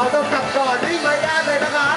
อต้องกลับก่อนวิ่ไม่ได้เลยนะครับ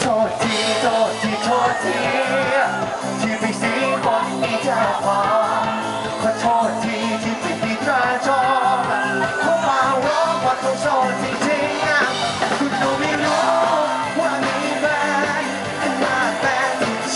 โทษทีโทษทีโทษทีที่ไปสีคนที่จะพอขอโทษทีที่ไปที่ระจกเข้ามาร้องว่าต้องโทษที